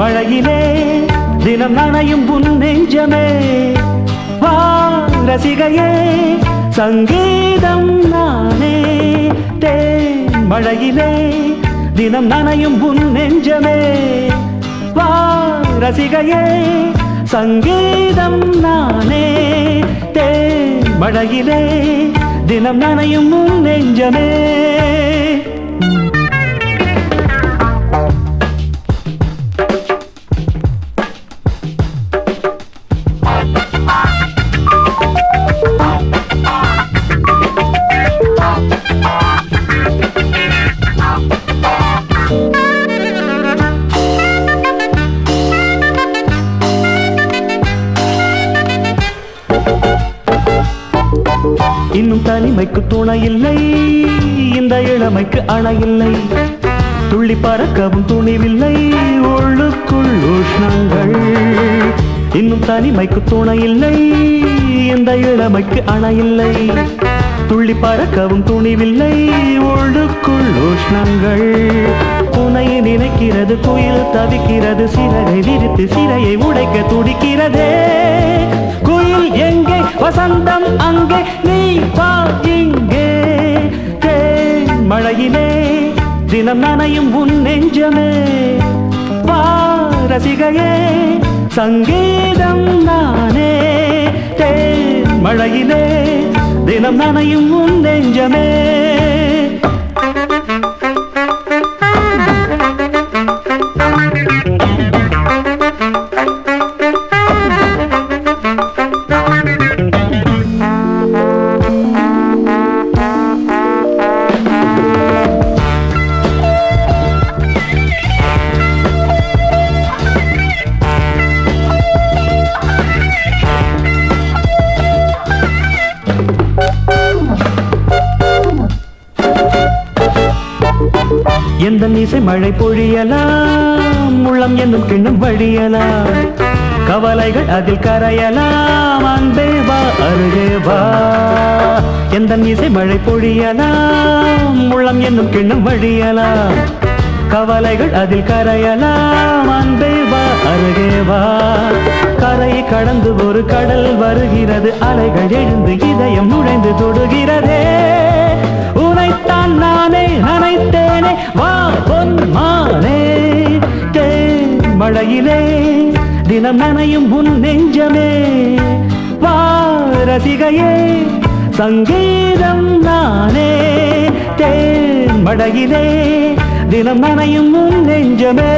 மழையிலே தினம் நனையும் உன் நெஞ்சமே. வா ரசிகையே சங்கீதம் நானே. தேன் மழையிலே தினம் நனையும் உன் நெஞ்சமே. வா ரசிகையே சங்கீதம் நானே. தேன் மழையிலே தினம் நனையும் உன் நெஞ்சமே. இன்னும் தனிமைக்கு துணை இல்லை இந்த இளமைக்கு அணை இல்லை துள்ளி பறக்கவும் துணிவில்லை. உள்ளுக்குள் உஷ்ணங்கள் இன்னும் தனிமைக்கு துணை இல்லை இந்த இளமைக்கு அணை இல்லை துள்ளி பறக்கவும் துணிவில்லை. உள்ளுக்குள் உஷ்ணங்கள் துணையை நினைக்கிறது குயில் தவிக்கிறது சிறகை விரித்து சிறையை உடைக்க துடிக்கிறதே. குயில் எங்கே? வசந்தம் அங்கே. இங்கே தேன் மழையிலே தினம் நனையும் உன் நெஞ்சமே. வா ரசிகையே சங்கீதம் நானே. தேன் மழையிலே தினம் நனையும் உன் நெஞ்சமே. எந்த இசை மழை பொழியலாம் உள்ளம் என்னும் கிண்ணம் வழியலாம். கவலைகள் அதில் கரையலாம் அன்பே வா அருகே வா. எந்த இசை மழை பொழியலாம் உள்ளம் என்னும் கிண்ணம் வழியலாம். கவலைகள் அதில் கரையலாம் அன்பே வா அருகே வா. கரையை கடந்து ஒரு கடல் வருகிறது அலைகள் எழுந்து இதயம் நுழைந்து தொடுகிறதே. வா பொன் மானே மழையிலே தினம் நனையும் உன் நெஞ்சமே. வா ரசிகையே சங்கீதம் நானே தேன் மழையிலே தினம் நனையும் உன் நெஞ்சமே.